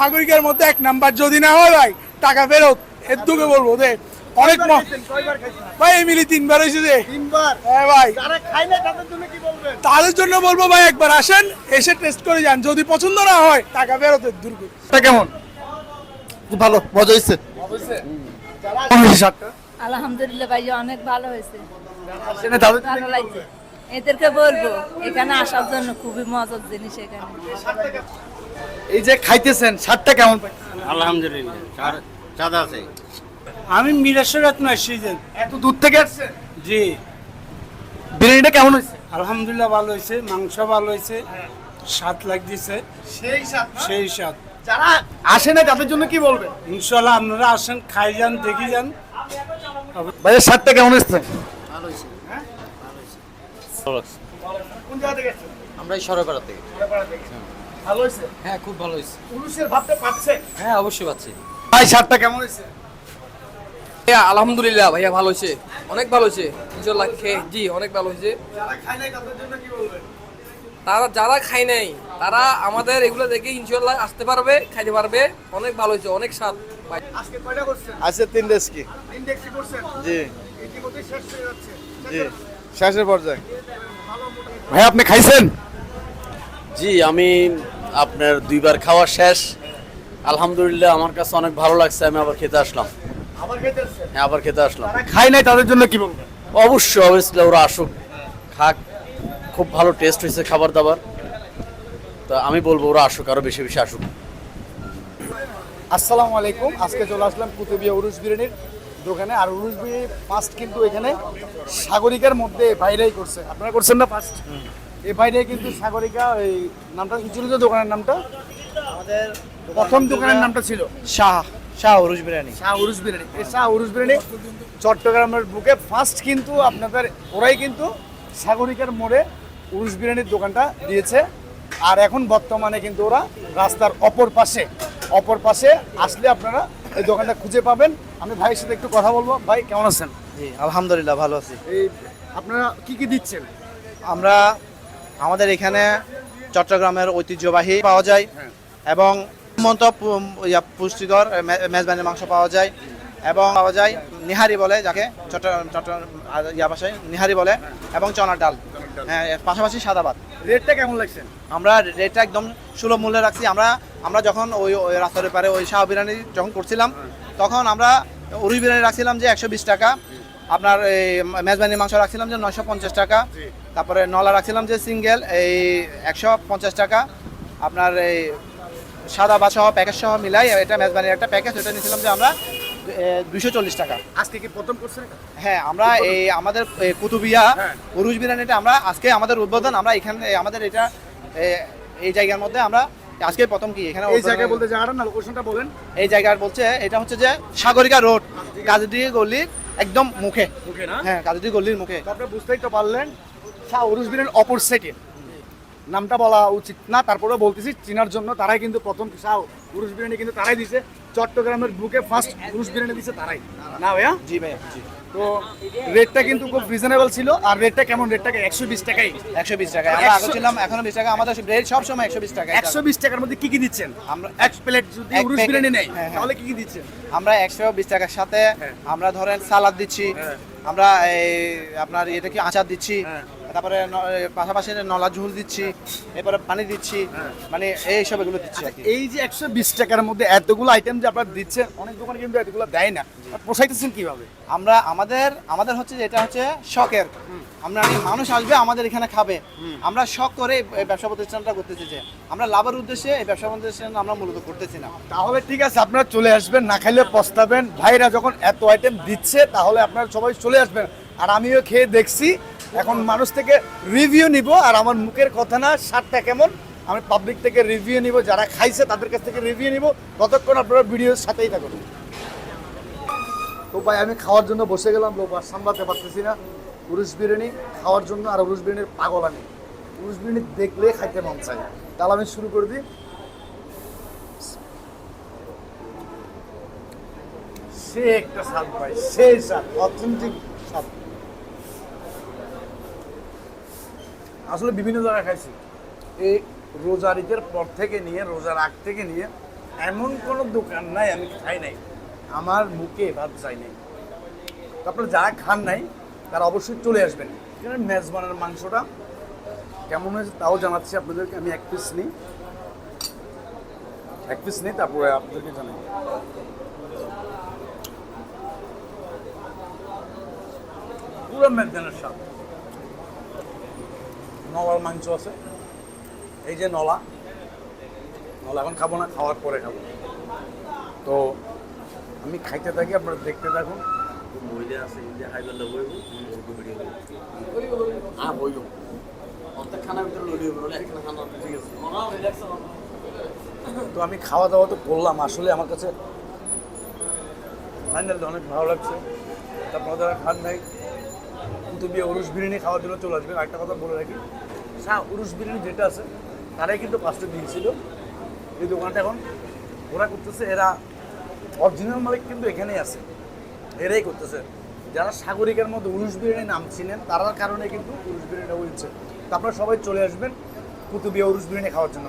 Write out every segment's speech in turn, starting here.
সাগরিকার মধ্যে এক নাম্বার যদি না হয় ভাই টাকা ফেরত। এর দুকে বলব যে অনেক ভাই এমিলি তিনবার হয়েছে যে হ্যাঁ ভাই। তাদের জন্য কি বলবেন? তাদের জন্য বলব ভাই একবার আসেন এসে টেস্ট করে যান। যদি পছন্দ না হয় টাকা ফেরতের দুর্গ। কেমন? ভালো মজা হয়েছে আলহামদুলিল্লাহ ভাই অনেক ভালো হয়েছে। ভালো লাগছে। এদেরকে বলব এখানে আসার জন্য খুবই মজার জিনিস এখানে। এই যে খাইতেছেন স্বাদটা কেমন? পাই আলহামদুলিল্লাহ আছে। আমি মিরাসরাত নাসিজেন এত দূর থেকে আসছেন জি। বিরিয়ানিটা কেমন হয়েছে? আলহামদুলিল্লাহ ভালো হয়েছে মাংস ভালো হয়েছে স্বাদ লাগতেছে। সেই স্বাদ সেই স্বাদ। যারা আসে না তাদের জন্য কি বলবেন? ইনশাল্লাহ আপনারা আসেন খাই যান দেখি যান। ভাইয়ের স্বাদটা কেমন এসছে কোন জায়গা থেকে আমরা এই সরকার থেকে। ভালো হয়েছে? হ্যাঁ খুব ভালো হয়েছে। পুরুষের ভাবটা পাচ্ছে? হ্যাঁ অবশ্যই পাচ্ছি। ভাই কেমন হয়েছে? ভাইয়া আলহামদুলিল্লাহ ভাইয়া ভালো হয়েছে। অনেক ভালো হয়েছে। ইনশাল্লাহ খেয়ে জি অনেক ভালো হয়েছে। যারা খায় নাই তাদের জন্য কি বলবেন? তারা যারা খায় নাই তারা আমাদের এগুলো দেখে ইনশাল্লাহ আসতে পারবে খাইতে পারবে। অনেক ভালো হয়েছে অনেক স্বাদ ভাই। আজকে কয়টা করছেন? আছে তিন কি? ইন্ডেক্স করছেন? জি। ইতিমধ্যে শেষ হয়ে যাচ্ছে। জি। শেষের পর্যায়ে। ভাই আপনি খাইছেন? জি আমি আপনার দুইবার খাওয়া শেষ। আলহামদুলিল্লাহ আমার কাছে অনেক ভালো লাগছে আমি আবার খেতে আসলাম। হ্যাঁ আবার খেতে আসলাম। খাই নাই তাদের জন্য কি অবশ্যই অবশ্যই ওরা আসুক খাক খুব ভালো টেস্ট হয়েছে খাবার দাবার। তো আমি বলব ওরা আসুক আরও বেশি বেশি আসুক। আসসালামু আলাইকুম আজকে চলে আসলাম কুতুবিয়া উরুস বিরিয়ানির দোকানে। আর উরুস বিরিয়ানি ফার্স্ট কিন্তু এখানে সাগরিকার মধ্যে বাইরেই করছে। আপনারা করছেন না ফার্স্ট এই বাইরে কিন্তু সাগরিকা এই নামটা কি ছিল দোকানের নামটা? আমাদের প্রথম দোকানের নামটা ছিল। শাহ শাহ উরুজ বিরিয়ানি। শাহ উরুস বিরিয়ানি। এই শাহ উরুস বিরিয়ানি চট্টগ্রামের বুকে ফার্স্ট কিন্তু আপনাদের ওরাই কিন্তু সাগরিকার মোড়ে উরুস বিরিয়ানির দোকানটা দিয়েছে। আর এখন বর্তমানে কিন্তু ওরা রাস্তার অপর পাশে অপর পাশে আসলে আপনারা এই দোকানটা খুঁজে পাবেন। আমি ভাইয়ের সাথে একটু কথা বলব। ভাই কেমন আছেন? জি আলহামদুলিল্লাহ ভালো আছি। এই আপনারা কি কি দিচ্ছেন? আমরা আমাদের এখানে চট্টগ্রামের ঐতিহ্যবাহী পাওয়া যায় এবং মন্ত পুষ্টিকর মে- মেজবানি মাংস পাওয়া যায় এবং পাওয়া যায় নিহারি বলে যাকে চট্টগ্রাম চট্টগ্রাম ইয়া ভাষায় নিহারি বলে এবং চনার ডাল। হ্যাঁ পাশাপাশি সাদা ভাত রেটটা কেমন লাগছে? আমরা রেটটা একদম সুলভ মূল্যে রাখছি। আমরা আমরা যখন ওই ওই রাস্তার পারে ওই শাহ বিরিয়ানি যখন করছিলাম তখন আমরা উরুই বিরিয়ানি রাখছিলাম যে একশো বিশ টাকা। আপনার এই মেজবানি মাংস রাখছিলাম যে নয়শো পঞ্চাশ টাকা। তারপরে নলা রাখছিলাম যে সিঙ্গেল এই একশো পঞ্চাশ টাকা। আপনার এই সাদা বা প্যাকেজ সহ মিলাই এটা মেজবানির একটা প্যাকেজ ওটা নিয়েছিলাম যে আমরা দুশো চল্লিশ টাকা। আজকে কি প্রথম করছেন হ্যাঁ আমরা এই আমাদের কুতুবিয়া হ্যাঁ। উরুজ বিরিয়ানিটা আমরা আজকে আমাদের উদ্বোধন আমরা এখানে আমাদের এটা এই জায়গার মধ্যে আমরা আজকে প্রথম কি এখানে এই জায়গায় বলতে জায়গাটা না লোকেশনটা বলেন। এই জায়গার বলছে এটা হচ্ছে যে সাগরিকা রোড কাজদি গলির একদম মুখে। মুখে না? হ্যাঁ কাজদি গলির মুখে। তো আপনারা বুঝতেই তো পারলেন শাহ উরুস বিরিয়ানির অপর সাইডে নামটা বলা উচিত না তারপরেও বলতেছি চিনার জন্য তারাই কিন্তু প্রথম শাহ উরুস বিরিয়ানি কিন্তু তারাই দিছে। চট্টগ্রামের বুকে ফার্স্ট উরুস বিরিয়ানি দিছে তারাই। না ভাইয়া? জি ভাইয়া জি। তো রেটটা কিন্তু খুব রিজনেবল ছিল। আর রেটটা কেমন? রেটটাকে একশো বিশ টাকাই। একশো বিশ টাকা আমরা আগে ছিলাম এখনও বিশ টাকা। আমাদের রেট সব সময় একশো বিশ টাকা একশো বিশ টাকার মধ্যে কি কি দিচ্ছেন? আমরা এক প্লেট যদি উরুস বিরিয়ানি নেই। তাহলে কি কি দিচ্ছেন? আমরা একশো বিশ টাকার সাথে হ্যাঁ। আমরা ধরেন সালাদ দিচ্ছি। হ্যাঁ। আমরা এই আপনার এটা কি আচার দিচ্ছি। হ্যাঁ। তারপরে পাশাপাশি নলা ঝুল দিচ্ছি এরপরে পানি দিচ্ছি মানে এই সব এগুলো দিচ্ছি এই যে একশো বিশ টাকার মধ্যে এতগুলো আইটেম যে আপনারা দিচ্ছেন অনেক দোকানে কিন্তু এতগুলো দেয় না। পোষাইতেছেন কীভাবে? আমরা আমাদের আমাদের হচ্ছে যে এটা হচ্ছে শখের। আমরা মানুষ আসবে আমাদের এখানে খাবে। আমরা শখ করে এই ব্যবসা প্রতিষ্ঠানটা করতেছি যে আমরা লাভের উদ্দেশ্যে এই ব্যবসা প্রতিষ্ঠান আমরা মূলত করতেছি না। তাহলে ঠিক আছে আপনারা চলে আসবেন না খাইলে পস্তাবেন। ভাইরা যখন এত আইটেম দিচ্ছে তাহলে আপনারা সবাই চলে আসবেন। আর আমিও খেয়ে দেখছি এখন মানুষ থেকে রিভিউ নিব আর আমার মুখের কথা না, স্বাদটা কেমন? আমি পাবলিক থেকে রিভিউ নিব, যারা খাইছে তাদের কাছ থেকে রিভিউ নিব। ততক্ষণ আপনারা ভিডিওর সাথেই থাকুন। তো ভাই, আমি খাওয়ার জন্য বসে গেলাম লোক আর সামলাতে পারতেছি না। উরুস বিরিয়ানি খাওয়ার জন্য আর উরুস বিরিয়ানির পাগল আমি। উরুস বিরিয়ানি দেখলে খাইতে মন চাই তাহলে আমি শুরু করে দিই। সে একটা স্বাদ পাই সেই স্বাদ, অথেন্টিক স্বাদ। আসলে বিভিন্ন জায়গায় খাইছি। এই রোজার ঈদের পর থেকে নিয়ে, রোজার আগ থেকে নিয়ে এমন কোনো দোকান নাই, আমি খাই নাই। আমার মুখে ভাত চাই নাই। তারপরে যারা খান নাই, তারা অবশ্যই চলে আসবেন। মেজবানের মাংসটা কেমন হয়েছে তাও জানাচ্ছি আপনাদেরকে, আমি এক পিস নিই। এক পিস নিই, তারপরে আপনাদেরকে জানাই। পুরো মেজবানের স্বাদ। নলার মাংস আছে। এই যে নলা নলা এখন খাব না খাওয়ার পরে খাব। তো আমি খাইতে থাকি আপনারা দেখতে থাকুন। হ্যাঁ খানার ভিতরে বলে একখানা খানা হবে, ঠিক আছে। তো আমি খাওয়া দাওয়া তো করলাম আসলে আমার কাছে ফাইনালি অনেক ভালো লাগছে। তারপর যারা খান নাই তুমি উরুস বিরিয়ানি খাওয়ার জন্য চলে আসবেন একটা কথা বলে রাখি। শাহ উরুস বিরিয়ানি যেটা আছে, তারাই কিন্তু পাঁচটা দিয়েছিল। এই দোকানটা এখন ওরা করতেছে, এরা অরিজিনাল মালিক কিন্তু এখানেই আছে। এরাই করতেছে। যারা সাগরিকার মধ্যে উরুস বিরিয়ানি নাম ছিলেন তারার কারণে কিন্তু উরুস বিরিয়ানিটা হয়েছে। তো আপনারা সবাই চলে আসবেন কুতুবিয়া উরুস বিরিয়ানি খাওয়ার জন্য।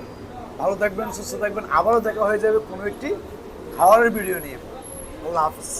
ভালো থাকবেন, সুস্থ থাকবেন। আবারও দেখা হয়ে যাবে কোনো একটি খাওয়ারের ভিডিও নিয়ে। আল্লাহ হাফিজ।